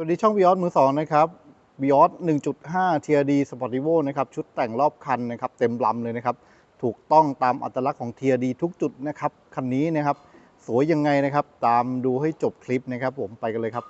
สวัสดีช่อง b ิออสมือสองนะครับ Beyond 1.5 TRD Sportivo นะครับ ชุดแต่งรอบคันนะครับ เต็มลำเลยนะครับ ถูกต้องตามอัตลักษณ์ของ TRD ทุกจุดนะครับ คันนี้นะครับ สวยยังไงนะครับ ตามดูให้จบคลิปนะครับ ผมไปกันเลยครับ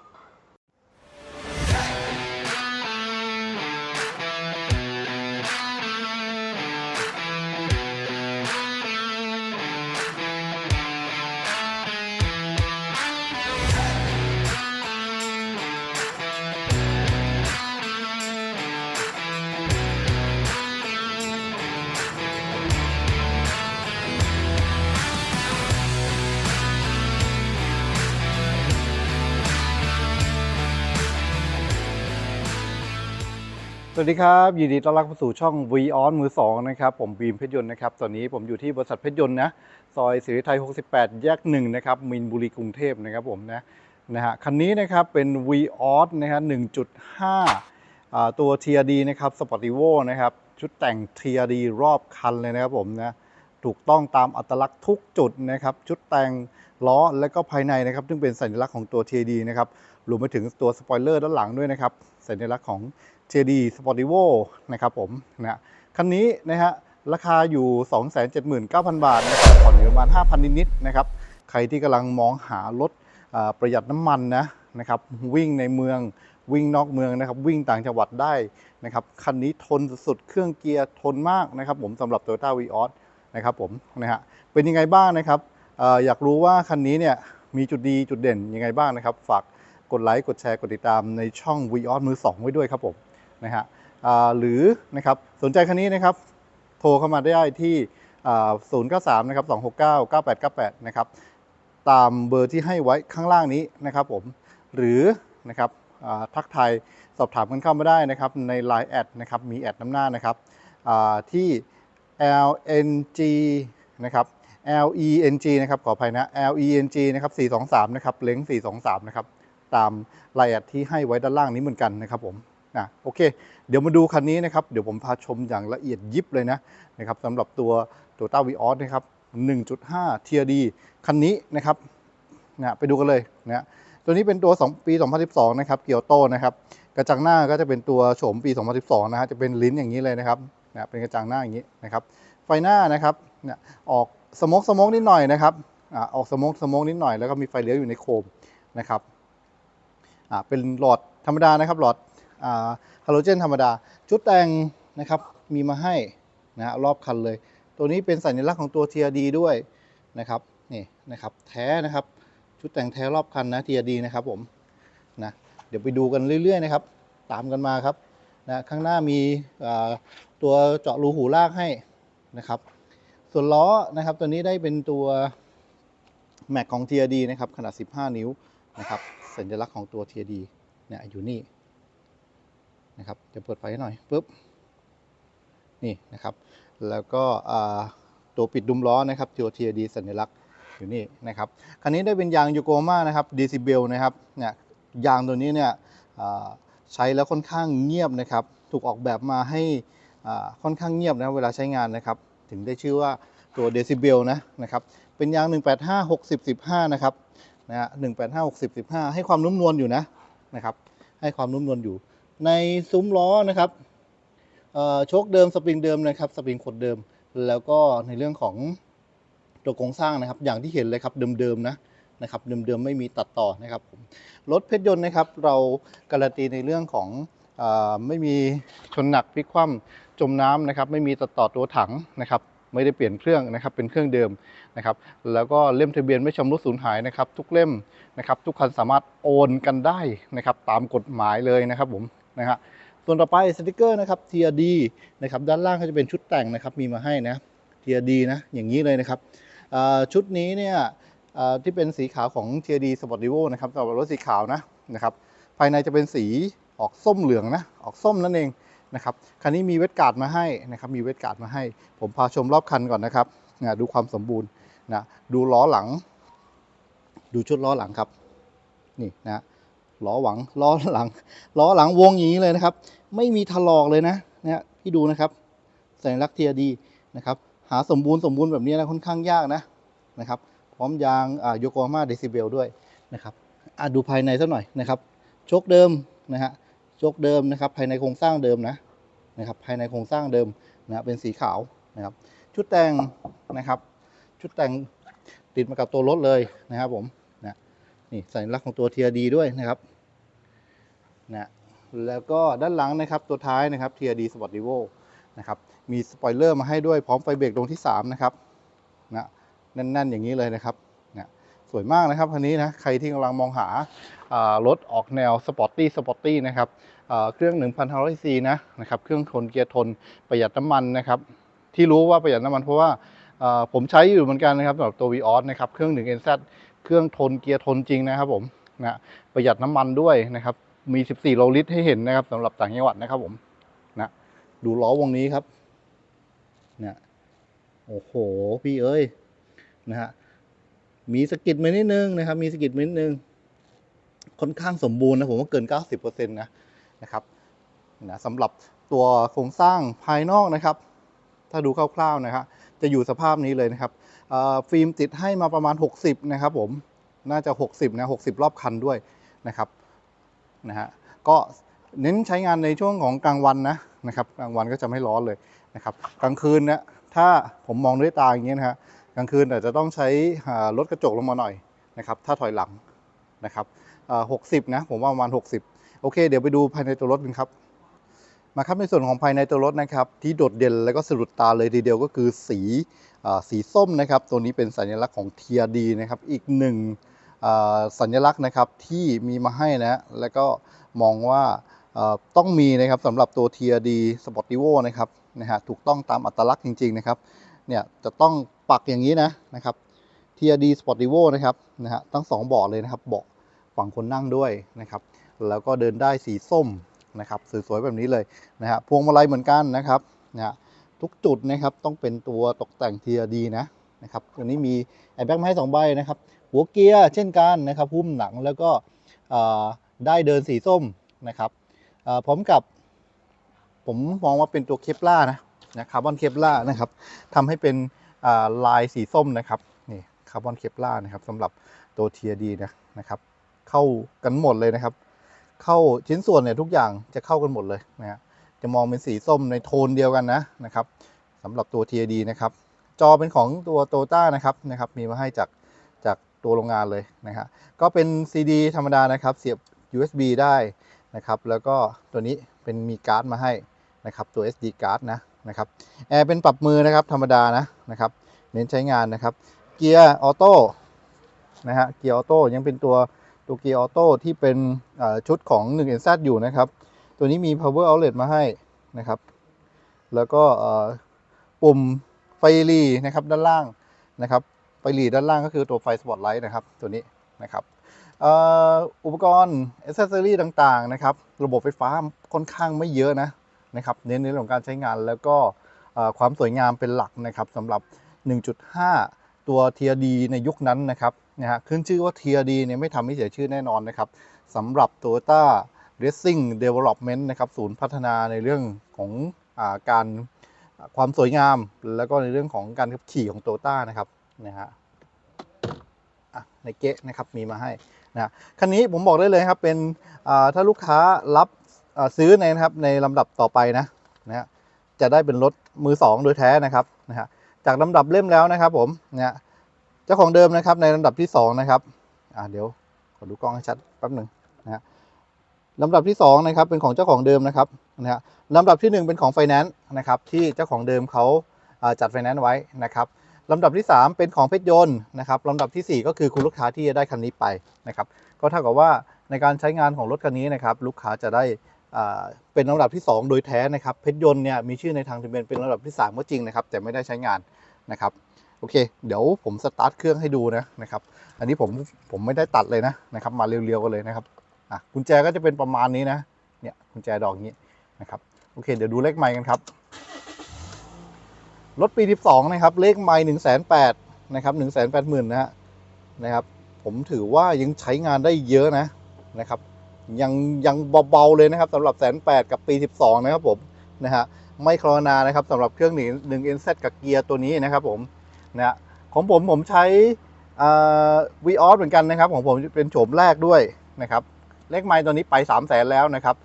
สวัสดีครับ ยินดีต้อนรับเข้าสู่ช่อง V on มือสองนะครับ ผมบีมเพชรยนต์นะครับ ตอนนี้ผมอยู่ที่บริษัทเพชรยนต์นะ ซอยสิริไทย 68 แยกหนึ่งนะครับ มินบุรีกรุงเทพนะครับผมนะ นะฮะ คันนี้นะครับ เป็น V on นะฮะ1.5อ่าตัว TRD นะครับ Sportivo นะครับ ชุดแต่ง TRD รอบคันเลยนะครับผมนะ ถูกต้องตามอัตลักษณ์ทุกจุดนะครับ ชุดแต่งล้อและก็ภายในนะครับ ซึ่งเป็นสัญลักษณ์ของตัว TRD นะครับ รวมไปถึงตัวสปอยเลอร์ด้านหลังด้วยนะครับ สัญลักษณ์ของ JD Sportivo นะครับผมนะคันนี้นะฮะราคาอยู่ 279,000 บาทนะครับผ่อนอยู่ประมาณ 5,000 นิดๆนะครับ ใครที่กำลังมองหารถประหยัดน้ำมันนะนะครับวิ่งในเมืองวิ่งนอกเมืองนะครับ วิ่งต่างจังหวัดได้นะครับคันนี้ทนสุดๆเครื่องเกียร์ทนมากนะครับ ผมสำหรับ Toyota Vios นะครับผมนะฮะเป็นยังไงบ้างนะครับอออยากรู้ว่าคันนี้เนี่ยมีจุดดีจุดเด่นยังไงบ้างนะครับ ฝากกดไลค์กดแชร์กดติดตามในช่อง Vios มือ 2 ไว้ด้วยครับผม นะฮะหรือนะครับสนใจคันนี้นะครับโทรเข้ามาได้ที่ศูนย์เก้าสามนะครับสองหกเก้าเก้าแปดเก้าแปดนะครับ ตามเบอร์ที่ให้ไว้ข้างล่างนี้นะครับผม หรือนะครับทักทายสอบถามกันเข้ามาได้นะครับ ใน Line แอดนะครับ มีแอดน้ำหน้านะครับที่ LNG นะครับ LENG นะครับขออภัยนะ LENG นะครับ 423 นะครับเล้ง423 นะครับ ตามรายละเอียดที่ให้ไว้ด้านล่างนี้เหมือนกันนะครับผม นะโอเค เดี๋ยวมาดูคันนี้นะครับ เดี๋ยวผมพาชมอย่างละเอียดยิบเลยนะนะครับสำหรับตัว Toyota Vios นะครับ 1.5 TRD คันนี้นะครับนะไปดูกันเลยนะตัวนี้เป็นตัว 2 ปี 2012 นะครับ เกียวโตนะครับ กระจังหน้าก็จะเป็นตัวโฉมปี 2012 นะฮะ จะเป็นลิ้นอย่างนี้เลยนะครับนะเป็นกระจังหน้าอย่างนี้นะครับ ไฟหน้านะครับเนี่ยออกสโมกสโมกนิดหน่อยนะครับอ่าออกสโมกสโมกนิดหน่อย แล้วก็มีไฟเลี้ยวอยู่ในโคมนะครับอ่าเป็นหลอดธรรมดานะครับ หลอด ฮาโลเจนธรรมดา ชุดแต่งนะครับมีมาให้นะรอบคันเลย ตัวนี้เป็นสัญลักษณ์ของตัว TRD ด้วยนะครับนี่นะครับแท้นะครับชุดแต่งแท้รอบคันนะ TRD นะครับผมนะเดี๋ยวไปดูกันเรื่อยๆนะครับตามกันมาครับนะข้างหน้ามีตัวเจาะรูหูลากให้นะครับ ส่วนล้อนะครับตัวนี้ได้เป็นตัวแม็กของ TRD นะครับขนาด 15 นิ้วนะครับสัญลักษณ์ของตัว TRD เนี่ยอยู่นี่ นะครับจะเปิดไฟให้หน่อยปุ๊บนี่นะครับ แล้วก็ตัวปิดดุมล้อนะครับตัว TRD สัญลักษณ์อยู่นี่นะครับคันนี้ได้เป็นยางโยโกมานะครับด c ซิเบลนะครับเนี่ยยางตัวนี้เนี่ยใช้แล้วค่อนข้างเงียบนะครับ ถูกออกแบบมาให้ค่อนข้างเงียบนะเวลาใช้งานนะครับ ถึงได้ชื่อว่าตัวเดซิเบลนะนะครับเป็นยาง 185 60 15 นะครับนะฮะ185 60 15 ให้ความนุ่มนวลอยู่นะนะครับให้ความนุ่มนวลอยู่ ในซุ้มล้อนะครับโชคเดิมสปริงเดิมนะครับสปริงขดเดิม แล้วก็ในเรื่องของตัวโครงสร้างนะครับ อย่างที่เห็นเลยครับเดิมๆนะนะครับเดิมๆไม่มีตัดต่อนะครับผมรถเพชรยนต์นะครับ เราการันตีในเรื่องของอไม่มีชนหนักพลิกคว่ำจมน้ำนะครับ ไม่มีตัดต่อตัวถังนะครับ ไม่ได้เปลี่ยนเครื่องนะครับ เป็นเครื่องเดิมนะครับ แล้วก็เล่มทะเบียนไม่ชำรุดสูญหายนะครับ ทุกเล่มนะครับ ทุกคันสามารถโอนกันได้นะครับ ตามกฎหมายเลยนะครับผม นะฮะส่วนต่อไปสติกเกอร์นะครับ TRD นะครับด้านล่างก็จะเป็นชุดแต่งนะครับมีมาให้นะ TRD นะอย่างนี้เลยนะครับชุดนี้เนี่ยที่เป็นสีขาวของ TRD Sportivo นะครับสำหรับรถสีขาวนะนะครับภายในจะเป็นสีออกส้มเหลืองนะออกส้มนั่นเองนะครับคันนี้มีเวทการ์ดมาให้นะครับมีเวทการ์ดมาให้ ผมพาชมรอบคันก่อนนะครับนะดูความสมบูรณ์นะดูล้อหลัง ดูชุดล้อหลังครับนี่นะ ล้อหวังล้อหลังล้อหลังวงอย่างนี้เลยนะครับ ไม่มีถลอกเลยนะเนี่ยพี่ดูนะครับสัญลักษณ์เทียดีนะครับ หาสมบูรณ์สมบูรณ์แบบนี้นะค่อนข้างยากนะนะครับ พร้อมยางโยโกฮาม่าเดซิเบลด้วยนะครับอะดูภายในสักหน่อยนะครับชคเดิมนะฮะชคเดิมนะครับ ภายในโครงสร้างเดิมนะนะครับ ภายในโครงสร้างเดิมนะเป็นสีขาวนะครับ ชุดแต่งนะครับ ชุดแต่งติดมากับตัวรถเลยนะครับผมนะนี่สัญลักษณ์ของตัว TRD ด้วยนะครับ นะแล้วก็ด้านหลังนะครับตัวท้ายนะครับ TRD Sport Evo นะครับมีสปอยเลอร์มาให้ด้วยพร้อมไฟเบรกดวงที่ 3 นะครับนะแน่นๆอย่างนี้เลยนะครับนะสวยมากนะครับคันนี้นะใครที่กำลังมองหารถออกแนวสปอร์ตตี้สปอร์ตตี้นะครับเครื่อง 1,500ซีนะนะครับเครื่องทนเกียร์ทนประหยัดน้ำมันนะครับที่รู้ว่าประหยัดน้ำมันเพราะว่าผมใช้อยู่เหมือนกันนะครับสำหรับตัว v ีออสนะครับเครื่อง 1NZ เครื่องทนเกียร์ทนจริงนะครับผมนะประหยัดน้ำมันด้วยนะครับ มี 14 โลลิตรให้เห็นนะครับสำหรับต่างจังหวัดนะครับผมนะดูล้อวงนี้ครับนะโอ้โห พี่เอ้ยนะฮะมีสกิดมานิดนึงนะครับ มีสกิดมานิดนึง ค่อนข้างสมบูรณ์นะผมว่าเกิน 90%นะนะครับนะสำหรับตัวโครงสร้างภายนอกนะครับ ถ้าดูคร่าวๆนะครับจะอยู่สภาพนี้เลยนะครับฟิล์มติดให้มาประมาณ 60 นะครับผมน่าจะ 60 นะ 60 รอบคันด้วยนะครับ นะฮะก็เน้นใช้งานในช่วงของกลางวันนะนะครับกลางวันก็จะไม่ร้อนเลยนะครับกลางคืนเนะถ้าผมมองด้วยตาอย่างเงี้ยนะฮะกลางคืนอาจจะต้องใช้ลดกระจกลงมาหน่อยนะครับถ้าถอยหลังนะครับหกสิบนะผมว่าประมาณ 60 โอเค เดี๋ยวไปดูภายในตัวรถกันครับมาครับในส่วนของภายในตัวรถนะครับ ที่โดดเด่นและก็สะดุดตาเลยทีเดียวก็คือสีอสีส้มนะครับ ตัวนี้เป็นสัญลักษณ์ของ TRD นะครับ อีกหนึ่ง สัญลักษณ์นะครับที่มีมาให้นะแล้วก็มองว่าต้องมีนะครับสำหรับตัว TRD Sportivo นะครับนะฮะถูกต้องตามอัตลักษณ์จริง ๆ นะครับเนี่ยจะต้องปักอย่างนี้นะนะครับ TRD Sportivo นะครับนะฮะทั้งสองเบาะเลยนะครับเบาะฝั่งคนนั่งด้วยนะครับ แล้วก็เดินได้สีส้มนะครับสวยๆแบบนี้เลยนะฮะพวงมาลัยเหมือนกันนะครับนะฮะทุกจุดนะครับต้องเป็นตัวตกแต่ง TRD นะนะครับตัวนี้มีแอร์แบ็กมาให้สองใบนะครับ หัวเกียร์เช่นกันนะครับหุ้มหนังแล้วก็ได้เดินสีส้มนะครับพร้อมกับผมมองว่าเป็นตัวเคปล่านะนะคาร์บอนเคปล่านะครับทำให้เป็นลายสีส้มนะครับนี่คาร์บอนเคปล่านะครับสำหรับตัว TRD นะนะครับเข้ากันหมดเลยนะครับ เข้าชิ้นส่วนเนี่ยทุกอย่างจะเข้ากันหมดเลยนะฮะจะมองเป็นสีส้มในโทนเดียวกันนะนะครับสำหรับตัว TAD นะครับ จอเป็นของตัวโตต้านะครับนะครับ มีมาให้จาก ตัวโรงงานเลยนะฮะก็เป็น CD ธรรมดานะครับ เสียบ USB ได้นะครับ แล้วก็ตัวนี้เป็นมีการ์ดมาให้นะครับ ตัว SD การ์ดนะนะครับแอร์เป็นปรับมือนะครับธรรมดานะนะครับ เน้นใช้งานนะครับ เกียร์ออโต้นะฮะเกียร์ออโต้ยังเป็นตัวตัวเกียร์ออโต้ที่เป็นชุดของ 1NZ อยู่นะครับ ตัวนี้มี power outlet มาให้นะครับ แล้วก็ปุ่มไฟรีนะครับด้านล่างนะครับ ไฟหรีด้านล่างก็คือตัวไฟสปอตไลท์นะครับตัวนี้นะครับอุปกรณ์อ c เซอรี่ต่างๆนะครับระบบไฟฟ้าค่อนข้างไม่เยอะนะนะครับเน้นในเรื่องของการใช้งานแล้วก็ความสวยงามเป็นหลักนะครับสำหรับ 1.5 ตัว TRD ในยุคนั้นนะครับนะฮะขึ้นชื่อว่า TRD เนี่ยไม่ทำให้เสียชื่อแน่นอนนะครับสำหรับ Toyota Racing Development นะครับศูนย์พัฒนาในเรื่องของอาการความสวยงาม แล้วก็ในเรื่องของการขับขี่ของ Toyota นะครับนะฮะ ในเกะนะครับมีมาให้นะคันนี้ผมบอกได้เลยครับเป็นถ้าลูกค้ารับซื้อในนะครับในลำดับต่อไปนะนะฮะจะได้เป็นรถมือสองโดยแท้นะครับนะฮะจากลำดับเล่มแล้วนะครับผมเนี่ยเจ้าของเดิมนะครับในลำดับที่สองนะครับอ่าเดี๋ยวขอดูกล้องให้ชัดแป๊บหนึ่งนะฮะลำดับที่สองนะครับเป็นของเจ้าของเดิมนะครับนะฮะลำดับที่หนึ่งเป็นของไฟแนนซ์นะครับที่เจ้าของเดิมเขาจัดไฟแนนซ์ไว้นะครับ ลำดับที่สามเป็นของเพชรยนต์นะครับลำดับที่สี่ก็คือคุณลูกค้าที่จะได้คันนี้ไปนะครับก็เท่ากับว่าในการใช้งานของรถคันนี้นะครับลูกค้าจะได้เป็นลำดับที่ 2 โดยแท้นะครับเพชรยนต์เนี่ยมีชื่อในทางทะเบียนเป็นลำดับที่ 3 ก็จริงนะครับแต่ไม่ได้ใช้งานนะครับโอเค เดี๋ยวผมสตาร์ทเครื่องให้ดูนะนะครับอันนี้ผมผมไม่ได้ตัดเลยนะนะครับมาเรียวๆกันเลยนะครับอะกุญแจก็จะเป็นประมาณนี้นะเนี่ยกุญแจดอกนี้นะครับโอเค เดี๋ยวดูเลขไมล์กันครับ รถปี 12 นะครับ เลขไมล์1 8 0 0 0นะครับ1 8 0 0 0 0นะฮะนะครับ ผมถือว่ายังใช้งานได้เยอะนะนะครับ ยังยังเบาๆเลยนะครับสำหรับแสนแปดกับปี 12 นะครับผมนะฮะไม่ครนานะครับสำหรับเครื่องหนึ่งหนึ่ง NZ กับเกียร์ตัวนี้นะครับผมนะฮะของผมผมใช้วีออสเหมือนกันนะครับ ของผมเป็นโฉมแรกด้วยนะครับ เลขไมล์ตัวนี้ไป3 0 0แสนแล้วนะครับ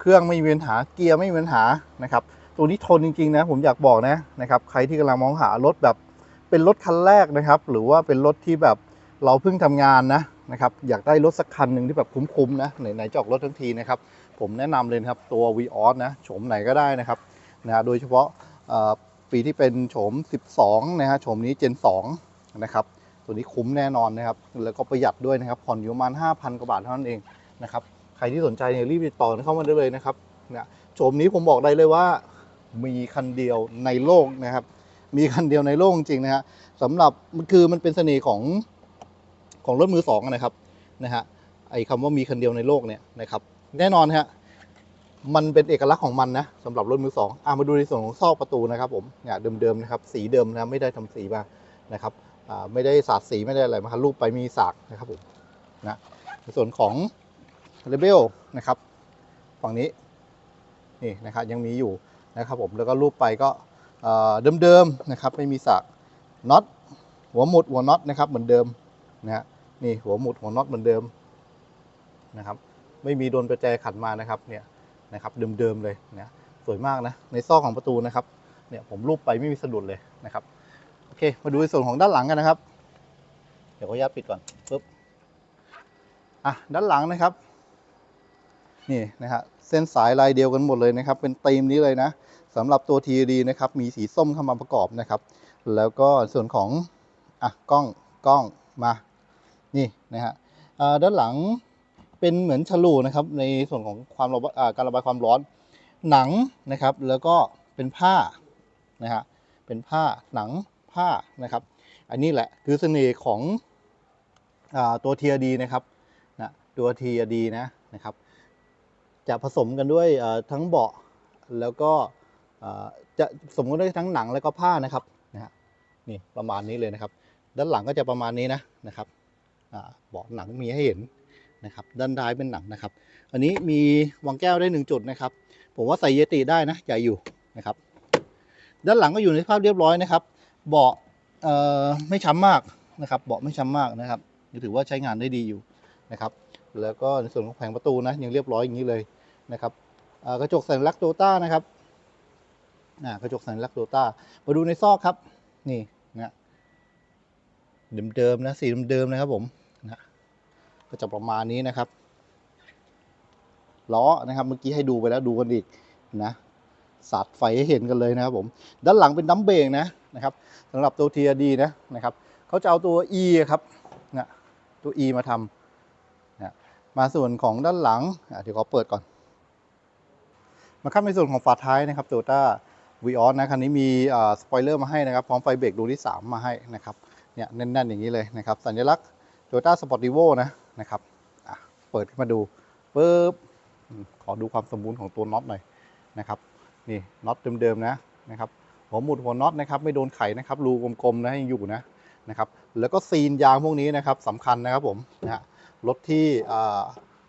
เครื่องไม่มีปัญหาเกียร์ไม่มีปัญหานะครับ ตัวนี้ทนจริงๆนะผมอยากบอกนะนะครับใครที่กำลังมองหารถแบบเป็นรถคันแรกนะครับ หรือว่าเป็นรถที่แบบเราเพิ่งทำงานนะนะครับอยากได้รถสักคันหนึ่งที่แบบคุ้มๆนะไหนๆจอกรถทั้งทีนะครับผมแนะนำเลยนะครับตัว v ีออสนะโฉมไหนก็ได้นะครับนะโดยเฉพาะเอ่อปีที่เป็นโฉม 12 นะฮะโฉมนี้ Gen 2 นะครับตัวนี้คุ้มแน่นอนนะครับ แล้วก็ประหยัดด้วยนะครับ ผ่อนอยู่ประมาณ 5,000 กว่าบาทเท่านั้นเองนะครับ ใครที่สนใจเนี่ยรีบติดต่อเข้ามาได้เลยนะครับเนี่ยโฉมนี้ผมบอกได้เลยว่า มีคันเดียวในโลกนะครับ มีคันเดียวในโลกจริงนะฮะสำหรับมันคือมันเป็นเสน่ห์ของของรถมือสองนะครับนะฮะไอ้คำว่ามีคันเดียวในโลกเนี่ยนะครับ แน่นอนฮะมันเป็นเอกลักษณ์ของมันนะสำหรับรถมือสองอะมาดูในส่วนของซอกประตูนะครับผมเนี่ยเดิมๆนะครับ สีเดิมนะไม่ได้ทำสีมานะครับอ่าไม่ได้สาดสีไม่ได้อะไรมาครับรูปไปมีสากนะครับผมนะในส่วนของเลเบลนะครับ ฝั่งนี้นี่นะครับยังมีอยู่ นะครับผมแล้วก็รูปไปก็เอ่อเดิมๆนะครับไม่มีสากน็อตหัวหมุดหัวน็อตนะครับเหมือนเดิมนะฮะนี่หัวหมุดหัวน็อตเหมือนเดิมนะครับไม่มีโดนประแจขัดมานะครับเนี่ยนะครับเดิมๆเลยเนี่ยสวยมากนะในซอกของประตูนะครับเนี่ยผมรูปไปไม่มีสะดุดเลยนะครับโอเคมาดูในส่วนของด้านหลังกันนะครับ เดี๋ยวขออนุญาตปิดก่อนปึ๊บอะด้านหลังนะครับ นี่นะฮะเส้นสายลายเดียวกันหมดเลยนะครับ เป็นธีมนี้เลยนะสำหรับตัว TD นะครับมีสีส้มเข้ามาประกอบนะครับ แล้วก็ส่วนของอะกล้องกล้องมานี่นะฮะอ่าด้านหลังเป็นเหมือนฉลูนะครับในส่วนของความระบายการระบายความร้อนหนังนะครับ แล้วก็เป็นผ้านะฮะเป็นผ้าหนังผ้านะครับ อันนี้แหละคือเสน่ห์ของอตัว TRD นะครับนะตัว TRD นะนะครับ จะผสมกันด้วยทั้งเบาะแล้วก็จะผสมกันด้วยทั้งหนังแล้วก็ผ้านะครับนะฮะนี่ประมาณนี้เลยนะครับ ด้านหลังก็จะประมาณนี้นะนะครับเบาะหนังมีให้เห็นนะครับด้านท้ายเป็นหนังนะครับ อันนี้มีวางแก้วได้หนึ่งจุดนะครับ ผมว่าใส่เยติได้นะใหญ่อยู่นะครับ ด้านหลังก็อยู่ในสภาพเรียบร้อยนะครับ เบาะไม่ช้ำมากนะครับ เบาะไม่ช้ำมากนะครับถือว่าใช้งานได้ดีอยู่นะครับ แล้วก็ในส่วนของแผงประตูนะยังเรียบร้อยอย่างนี้เลย นะครับกระจกสัญลักษณ์โตต้านะครับกระจกสัญลักษณ์โตต้ามาดูในซอกครับ นี่นะเดิมๆนะสีเดิมๆนะครับผมนะก็จะประมาณนี้นะครับล้อนะครับเมื่อกี้ให้ดูไปแล้วดูกันอีกนะสาดไฟให้เห็นกันเลยนะครับผม ด้านหลังเป็นดัมเบรกนะนะครับสำหรับตัว TRD นะนะครับเขาจะเอาตัว E ครับนะตัว E มาทำนะมาส่วนของด้านหลังเดี๋ยวขอเปิดก่อน มาครับในส่วนของฝาท้ายนะครับ Toyota v ีออนะคันนี้มีสปอยเลอร์มาให้นะครับพร้อมไฟเบรกดวงที่ 3 มาให้นะครับเนี่ยแน่นๆอย่างนี้เลยนะครับ สัญลักษณ์ Toyota Sportivo นะนะครับเปิดขึ้นมาดูปึ๊บขอดูความสมบูรณ์ของตัวน็อตหน่อยนะครับนี่น็อตเดิมๆนะนะครับหัวหมุดหัวน็อตนะครับไม่โดนไขนะครับรูกลมๆนะยังอยู่นะนะครับแล้วก็ซีนยางพวกนี้นะครับสำคัญนะครับผมนะรถที่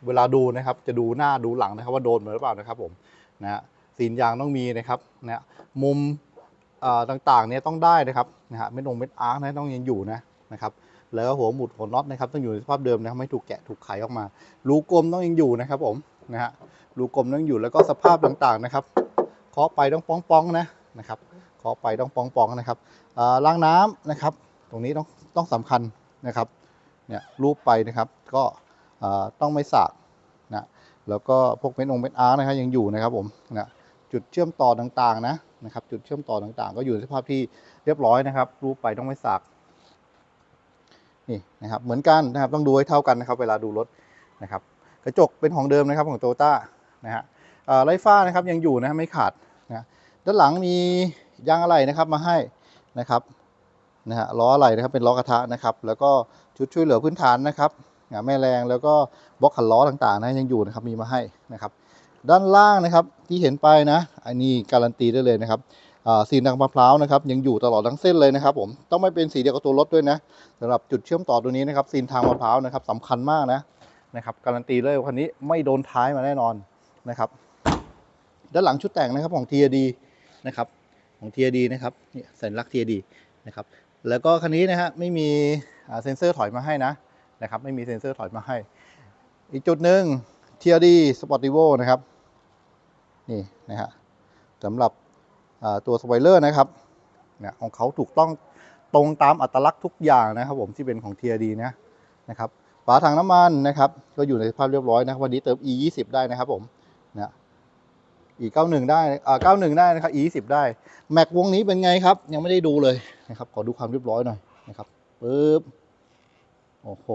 เวลาดูนะครับจะดูหน้าดูหลังนะครับว่าโดนมาหรือเปล่านะครับผม นะฮะซีนยางต้องมีนะครับนะฮะมุมต่างๆเนี่ยต้องได้นะครับนะฮะเม็ดองเม็ดอาร์คนะต้องยังอยู่นะนะครับแล้วหัวหมุดหัวน็อตนะครับต้องอยู่ในสภาพเดิมนะครับไม่ถูกแกะถูกไขออกมารูกลมต้องยังอยู่นะครับผมนะฮะรูกลมต้องอยู่แล้วก็สภาพต่างๆนะครับเคาะไปต้องป้องป้องๆนะนะครับเคาะไปต้องป้องป้องๆนะครับอ่าล้างน้ำนะครับ ตรงนี้ต้องต้องสำคัญนะครับเนี่ยรูปไปนะครับก็อ่าต้องไม่สากนะ แล้วก็พวกเม็ดองเม็ดอาร์นะครับยังอยู่นะครับผมนะจุดเชื่อมต่อต่างๆนะนะครับ จุดเชื่อมต่อต่างๆ ก็อยู่ในสภาพที่เรียบร้อยนะครับ รูปไปต้องไม่สากนี่นะครับเหมือนกันนะครับต้องดูให้เท่ากันนะครับ เวลาดูรถนะครับ กระจกเป็นของเดิมนะครับของโตต้านะฮะไล่ฟ้านะครับยังอยู่นะไม่ขาดนะด้านหลังมียางอะไหล่นะครับมาให้นะครับนะฮะล้ออะไหล่นะครับเป็นล้อกระทะนะครับ แล้วก็ชุดช่วยเหลือพื้นฐานนะครับ อ่าแม่แรงแล้วก็บล็อกขันล้อต่างๆนะยังอยู่นะครับมีมาให้นะครับ ด้านล่างนะครับที่เห็นไปนะอันนี้การันตีได้เลยนะครับสีดังมะพร้าวนะครับยังอยู่ตลอดทั้งเส้นเลยนะครับ ผมต้องไม่เป็นสีเดียวกับตัวรถด้วยนะสำหรับจุดเชื่อมต่อตัวนี้นะครับซีทางมะพร้าวนะครับสำคัญมากนะนะครับการันตีเลยคันนี้ไม่โดนท้ายมาแน่นอนนะครับ ด้านหลังชุดแต่งนะครับของ TRD นะครับของ TRD นะครับนี่สัญลักษณ์ TRD นะครับแล้วก็คันนี้นะฮะไม่มีเซ็นเซอร์ถอยมาให้นะ นะครับ ไม่มีเซ็นเซอร์ถอยมาให้ อีกจุดหนึ่ง TRD Sportivo นะครับ นี่นะฮะสำหรับตัวสไ o เลอร์นะครับเนี่ยของเขาถูกต้องตรงตามอัตลักษณ์ทุกอย่างนะครับผมที่เป็นของ TRD นะนะครับฝาถังน้ำมันนะครับ ก็อยู่ในสภาพเรียบร้อยนะวันนี้เติม E 2 0ได้นะครับผมนะ E 9 1ได้อ่า91ได้นะครับ E 2 0ได้แม็กวงนี้เป็นไงครับ ยังไม่ได้ดูเลยนะครับ ขอดูความเรียบร้อยหน่อยนะครับปึ๊บ โอ้โห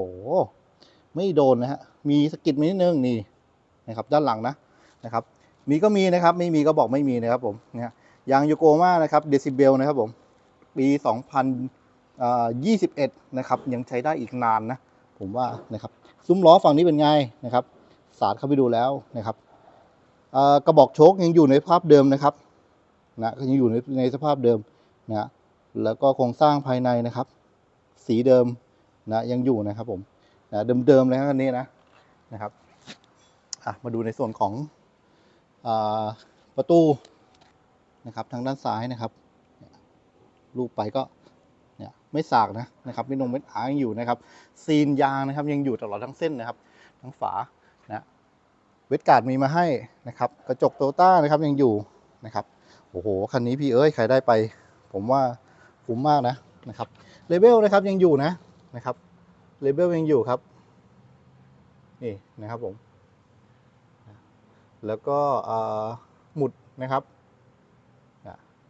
ไม่โดนนะฮะ มีสกิดมานิดนึงนี่นะครับ ด้านหลังนะนะครับ มีก็มีนะครับ ไม่มีก็บอกไม่มีนะครับผมเนี่ยยางโยโกมานะครับเดซิเบลนะครับผม ปี 2021 นะครับ ยังใช้ได้อีกนานนะ ผมว่านะครับ ซุ้มล้อฝั่งนี้เป็นไงนะครับ สาดเข้าไปดูแล้วนะครับกระบอกโชคยังอยู่ในสภาพเดิมนะครับนะยังอยู่ในในสภาพเดิมนะแล้วก็โครงสร้างภายในนะครับ สีเดิม นะยังอยู่นะครับผมนะเดิมๆเลยครับอันนี้นะนะครับอะมาดูในส่วนของอประตูนะครับทางด้านซ้ายนะครับเนี่ยรูปไปก็เนี่ยไม่สากนะนะครับไม่นงเม็ดอายังอยู่นะครับ ซีนยางนะครับยังอยู่ตลอดทั้งเส้นนะครับ ทั้งฝานะเวทการ์ดมีมาให้นะครับ กระจกโตต้านะครับยังอยู่นะครับโอ้โหคันนี้พี่เอ้ยใครได้ไป ผมว่าคุ้มมากนะนะครับเลเบลนะครับยังอยู่นะ นะครับเลเบลยังอยู่ครับ นี่นะครับผม แล้วก็หมุดนะครับ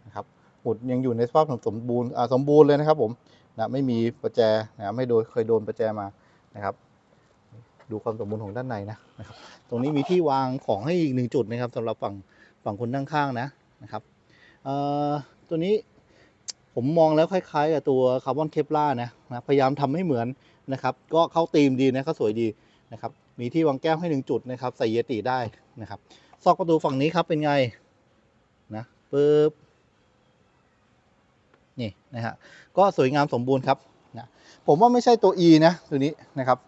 นะครับ หมุดยังอยู่ในสภาพสมบูรณ์อ่าสมบูรณ์เลยนะครับผมนะไม่มีประแจนะไม่โดนเคยโดนประแจมานะครับ ดูความสมบูรณ์ของด้านในนะนะครับ ตรงนี้มีที่วางของให้อีกหนึ่งจุดนะครับสำหรับฝั่งฝั่งคนนั่งข้างนะนะครับตัวนี้ ผมมองแล้วคล้ายๆกับตัวคาร์บอนเคปล่านะนะพยายามทำให้เหมือนนะครับ ก็เข้าธีมดีนะก็สวยดีนะครับ มีที่วางแก้วให้หนึ่งจุดนะครับใส่เยติได้นะครับซอกประตูฝั่งนี้ครับเป็นไงนะปึ๊บนี่นะฮะก็สวยงามสมบูรณ์ครับนะผมว่าไม่ใช่ตัว E นะตัวนี้นะครับ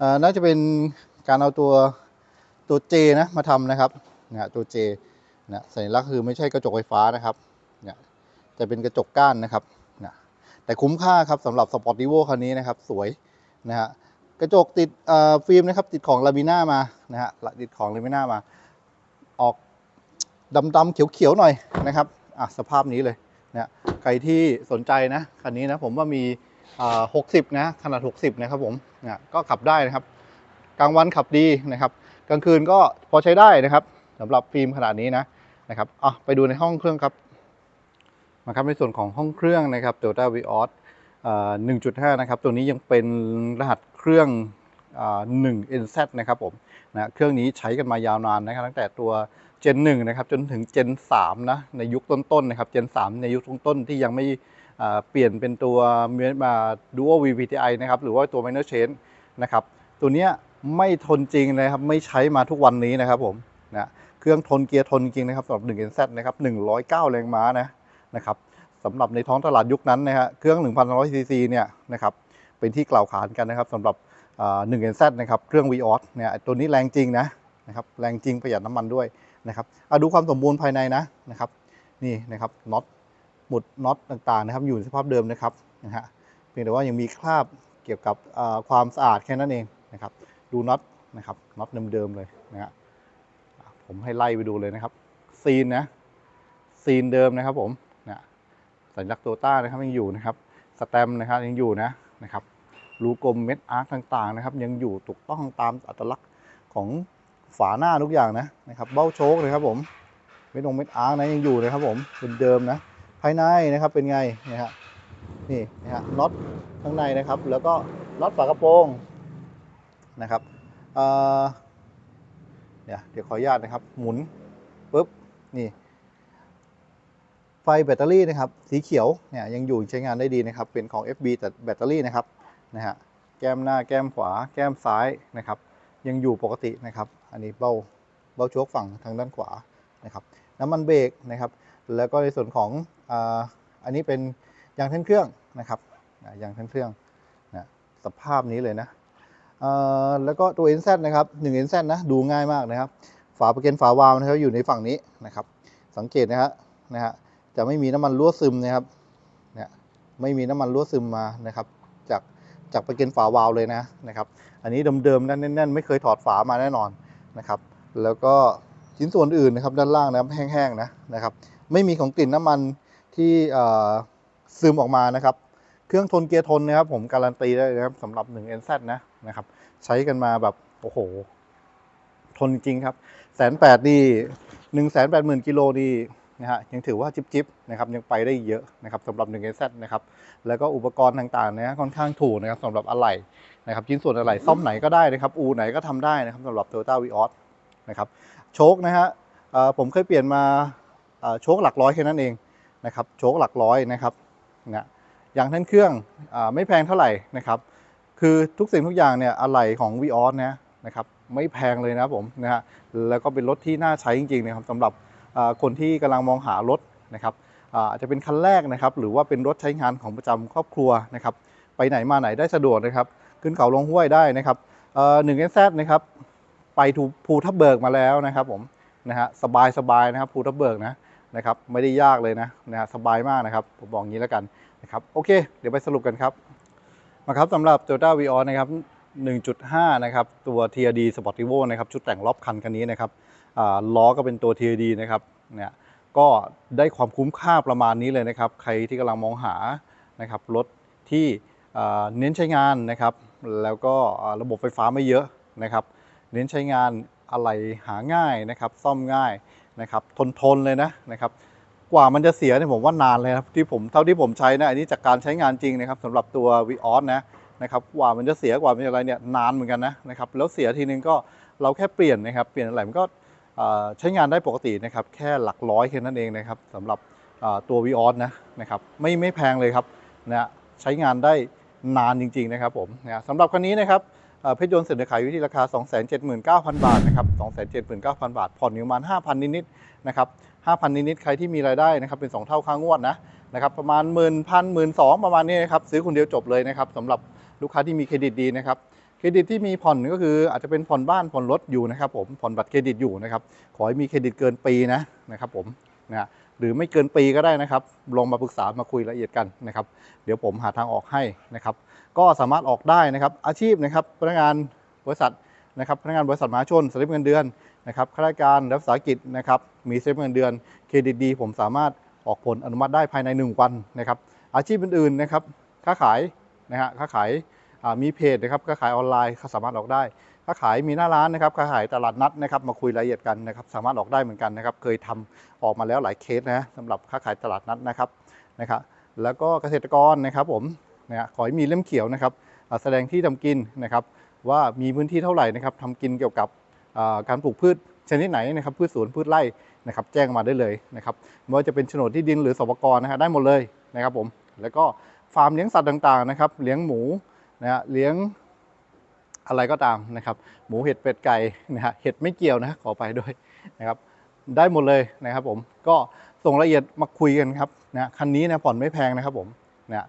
อ่อน่าจะเป็นการเอาตัวตัว J นะมาทำนะครับนะตัว J นะสัญลักษณ์คือไม่ใช่กระจกไฟฟ้านะครับ จะเป็นกระจกก้านนะครับนะแต่คุ้มค่าครับสำหรับสปอร์ติโวคันนี้นะครับ สวยนะฮะกระจกติดฟิล์มนะครับ ติดของลาบิน่ามานะฮะติดของลาบิน่ามา ออกดำๆเขียวๆหน่อยนะครับอะสภาพนี้เลยนะใครที่สนใจนะคันนี้นะผมว่ามีอ่า60นะขนาด 60 นะครับผมนะก็ขับได้นะครับ กลางวันขับดีนะครับ กลางคืนก็พอใช้ได้นะครับสำหรับฟิล์มขนาดนี้นะนะครับอะไปดูในห้องเครื่องครับ มาครับในส่วนของห้องเครื่องนะครับ Toyota Vios อ่า1.5 นะครับ ตัวนี้ยังเป็นรหัสเครื่องอ่า1 NZ นะครับผมนะเครื่องนี้ใช้กันมายาวนานนะครับตั้งแต่ตัวเจน1นะครับจนถึงเจน3นะในยุคต้นๆนะครับเจน3ในยุคต้นๆที่ยังไม่เปลี่ยนเป็นตัวมาดูโอ VVTi นะครับหรือว่าตัว minor change นะครับตัวนี้ไม่ทนจริงนะครับไม่ใช้มาทุกวันนี้นะครับผมนะเครื่องทนเกียร์ทนจริงนะครับสำหรับ 1 NZ นะครับ109 แรงม้านะ นะครับสำหรับในท้องตลาดยุคนั้นนะฮะเครื่อง 1,200 ซีซีเนี่ยนะครับเป็นที่กล่าวขานกันนะครับสำหรับอ่า1 NZ นะครับเครื่อง Vios เนี่ยตัวนี้แรงจริงนะนะครับแรงจริงประหยัดน้ำมันด้วยนะครับเอาดูความสมบูรณ์ภายในนะนะครับนี่นะครับน็อตหมุดน็อตต่างๆนะครับอยู่ในสภาพเดิมนะครับนะฮะเพียงแต่ว่ายังมีคราบเกี่ยวกับความสะอาดแค่นั้นเองนะครับดูน็อตนะครับน็อตเดิมๆเลยนะฮะผมให้ไล่ไปดูเลยนะครับซีนนะซีนเดิมนะครับผม สัญลักษณ์โตต้านะครับยังอยู่นะครับสแตม์นะครับยังอยู่นะนะครับรูกลมเม็ดอาร์คต่างๆนะครับ ยังอยู่ถูกต้องตามอัตลักษณ์ของฝาหน้าทุกอย่างนะนะครับเบ้าโชคเลยครับผมเม็ดองเม็ดอาร์นะยังอยู่เลยครับผมเป็นเดิมนะภายในนะครับเป็นไงนะฮะนี่นะฮะน็อตข้างในนะครับ แล้วก็น็อตฝากระโปรงนะครับเอ่อเนี่ยเดี๋ยวขออนุญาตนะครับ หมุนปุ๊บนี่ ฟแบตเตอรี่นะครับสีเขียวเนี่ยยังอยู่ใช้งานได้ดีนะครับเป็นของ FB แต่แบตเตอรี่นะครับนะฮะแก้มหน้าแก้มขวา แก้มซ้ายนะครับยังอยู่ปกตินะครับ อันนี้เบ้าเบ้าชคฝั่งทางด้านขวานะครับน้ำมันเบรกนะครับ แล้วก็ในส่วนของอาอันนี้เป็นยางแท่นเครื่องนะครับยางแท่นเครื่องนะสภาพนี้เลยนะอ่าแล้วก็ตัว NZ นะครับ1 NZ นะดูง่ายมากนะครับ ฝาประเกันฝาวาล์วนะครับอยู่ในฝั่งนี้นะครับ สังเกตนะฮะนะฮะ จะไม่มีน้ำมันรั่วซึมนะครับเนี่ยไม่มีน้ำมันรั่วซึมมานะครับ จากจากปะเกนฝาวาล์วเลยนะนะครับ อันนี้เดิมๆแน่นๆไม่เคยถอดฝามาแน่นอนนะครับ แล้วก็ชิ้นส่วนอื่นนะครับด้านล่างนะครับแห้งๆนะนะครับ ไม่มีของกลิ่นน้ำมันที่เอ่อซึมออกมานะครับ เครื่องทนเกียร์ทนนะครับ ผมการันตีได้นะครับสำหรับ 1NZ นะนะครับ ใช้กันมาแบบโอ้โห ทนจริงครับแสนแปดนี่หนึ่งแสนแปดหมื่นกิโลนี่ นะฮะยังถือว่าจิบจิบๆนะครับยังไปได้เยอะนะครับสำหรับ 1NZ นะครับแล้วก็อุปกรณ์ต่างๆนะค่อนข้างถูกนะครับสำหรับอะไหล่นะครับชิ้นส่วนอะไหล่ซ่อมไหนก็ได้นะครับอูไหนก็ทำได้นะครับสำหรับ Toyota Vios นะครับโชคนะฮะผมเคยเปลี่ยนมาโชคหลักร้อยแค่นั้นเองนะครับโชคหลักร้อยนะครับนะยางแท่นเครื่องอไม่แพงเท่าไหร่นะครับคือทุกสิ่งทุกอย่างเนี่ยอะไหล่ของ Vios นะนะครับไม่แพงเลยนะผมนะฮะแล้วก็เป็นรถที่น่าใช้จริงๆนะครับสำหรับ คนที่กำลังมองหารถนะครับอาจจะเป็นคันแรกนะครับ หรือว่าเป็นรถใช้งานของประจำครอบครัวนะครับ ไปไหนมาไหนได้สะดวกนะครับ ขึ้นเขาลงห้วยได้นะครับหนึ่งเอสแซนะครับ ไปทูภูทับเบิกมาแล้วนะครับผมนะฮะสบายสบายนะครับภูทับเบิกนะนะครับ ไม่ได้ยากเลยนะนะฮะสบายมากนะครับ ผมบอกงี้แล้วกันนะครับ โอเค เดี๋ยวไปสรุปกันครับมาครับสำหรับ Toyota v ีออนะครับ 1.5 นะครับ ตัว TRD Sportivo นะครับ ชุดแต่งรอบคันคันนี้นะครับ ล้อก็เป็นตัว TRD นะครับเนี่ยก็ได้ความคุ้มค่าประมาณนี้เลยนะครับ ใครที่กำลังมองหานะครับรถที่เน้นใช้งานนะครับ แล้วก็ระบบไฟฟ้าไม่เยอะนะครับ เน้นใช้งานอะไรหาง่ายนะครับ ซ่อมง่ายนะครับ ทนทนเลยนะนะครับ กว่ามันจะเสียเนี่ยผมว่านานเลยครับที่ผมเท่าที่ผมใช้นะอันนี้จากการใช้งานจริงนะครับสำหรับตัว v ีออสนะนะครับกว่ามันจะเสียกว่ามันจะอะไรเนี่ยนานเหมือนกันนะนะครับแล้วเสียทีนึงก็เราแค่เปลี่ยนนะครับ เปลี่ยนอะไรมันก็ ใช้งานได้ปกตินะครับ แค่หลักร้อยแค่นั้นเองนะครับสำหรับตัว v ีออสนะนะครับไม่ไม่แพงเลยครับนะใช้งานได้นานจริง ๆ นะครับผมนะสำหรับคันนี้นะครับเพชรยนต์เสนอขายอยู่ที่ราคา 279,000 บาทนะครับ279,000 บาท ผ่อนอยู่ประมาณ 5,000 นิดๆนะครับ 5,000 นิดๆใครที่มีรายได้นะครับเป็น 2 เท่าค่างวดนะนะครับประมาณ 1 0 0 0 0 1 2 0 0ประมาณนี้นะครับซื้อคนเดียวจบเลยนะครับสำหรับลูกค้าที่มีเครดิตดีนะครับ เครดิตที่มีผ่อนก็คืออาจจะเป็นผ่อนบ้านผ่อนรถอยู่นะครับผมผ่อนบัตรเครดิตอยู่นะครับขอให้มีเครดิตเกินปีนะนะครับผมนะหรือไม่เกินปีก็ได้นะครับ ลงมาปรึกษามาคุยละเอียดกันนะครับ เดี๋ยวผมหาทางออกให้นะครับ ก็สามารถออกได้นะครับ อาชีพนะครับพนักงานบริษัทนะครับพนักงานบริษัทมหาชนสลิปเงินเดือนนะครับข้าราชการรัฐวิสาหกิจนะครับมีสลิปเงินเดือนเครดิตดี ผมสามารถออกผลอนุมัติได้ภายใน 1 วันนะครับ อาชีพอื่นๆนะครับค้าขายนะฮะค้าขาย มีเพจนะครับค้าขายออนไลน์สามารถออกได้ค้าขายมีหน้าร้านนะครับค้าขายตลาดนัดนะครับมาคุยรายละเอียดกันนะครับสามารถออกได้เหมือนกันนะครับเคยทำออกมาแล้วหลายเคสนะสำหรับค้าขายตลาดนัดนะครับนะครับแล้วก็เกษตรกรนะครับผมนะขอให้มีเล่มเขียวนะครับแสดงที่ทำกินนะครับว่ามีพื้นที่เท่าไหร่นะครับทำกินเกี่ยวกับการปลูกพืชชนิดไหนนะครับพืชสวนพืชไร่นะครับแจ้งมาได้เลยนะครับไม่ว่าจะเป็นโฉนดที่ดินหรือสปกรนะฮะได้หมดเลยนะครับผมแล้วก็ฟาร์มเลี้ยงสัตว์ต่างๆนะครับเลี้ยงหมู นะฮะเลี้ยงอะไรก็ตามนะครับ หมูเห็ดเป็ดไก่นะฮะเห็ดไม่เกี่ยวนะขอไปด้วยนะครับ ได้หมดเลยนะครับผมก็ส่งรายละเอียดมาคุยกันครับนะคันนี้นะผ่อนไม่แพงนะครับผมนะ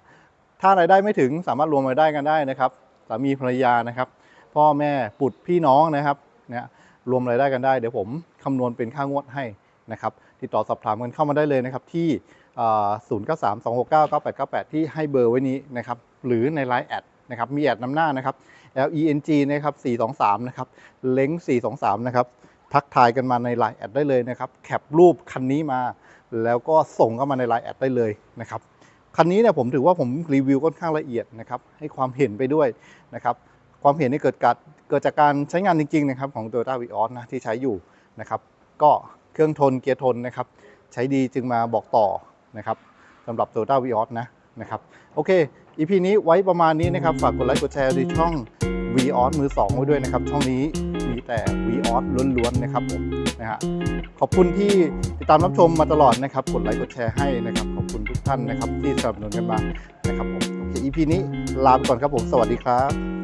ถ้ารายได้ไม่ถึงสามารถรวมรายได้กันได้นะครับสามีภรรยานะครับ พ่อแม่ปุตรพี่น้องนะครับนะรวมรายได้กันได้เดี๋ยวผมคำนวณเป็นค่างวดให้นะครับติดต่อสอบถามกันเข้ามาได้เลยนะครับที่ศูนย์เก้าสามสองหกเก้าเก้าแปดเก้าแปดที่ให้เบอร์ไว้นี้นะครับหรือในไลน์แอด นะครับมีแอดนำหน้านะครับ L E N G นะครับ423 นะครับเล้ง423 นะครับทักทายกันมาในไลน์แอดได้เลยนะครับแคปรูปคันนี้มา แล้วก็ส่งเข้ามาในไลน์แอดได้เลยนะครับคันนี้เนี่ยผมถือว่าผมรีวิวค่อนข้างละเอียดนะครับให้ความเห็นไปด้วยนะครับความเห็นนี่เกิดการเกิดจากการใช้งานจริงๆนะครับของ Toyota Vios นะที่ใช้อยู่นะครับก็เครื่องทนเกียร์ทนนะครับใช้ดีจึงมาบอกต่อนะครับสำหรับ Toyota Vios นะนะครับโอเค EP นี้ไว้ประมาณนี้นะครับ ฝากกดไลค์กดแชร์ในช่อง Vios มือ2ไว้ด้วยนะครับ ช่องนี้มีแต่ Vios ล้วนๆนะครับผมนะฮะขอบคุณที่ติดตามรับชมมาตลอดนะครับ กดไลค์กดแชร์ให้นะครับ ขอบคุณทุกท่านนะครับที่สนับสนุนกันมานะครับผมโอเค EP นี้ลาไปก่อนครับผม สวัสดีครับ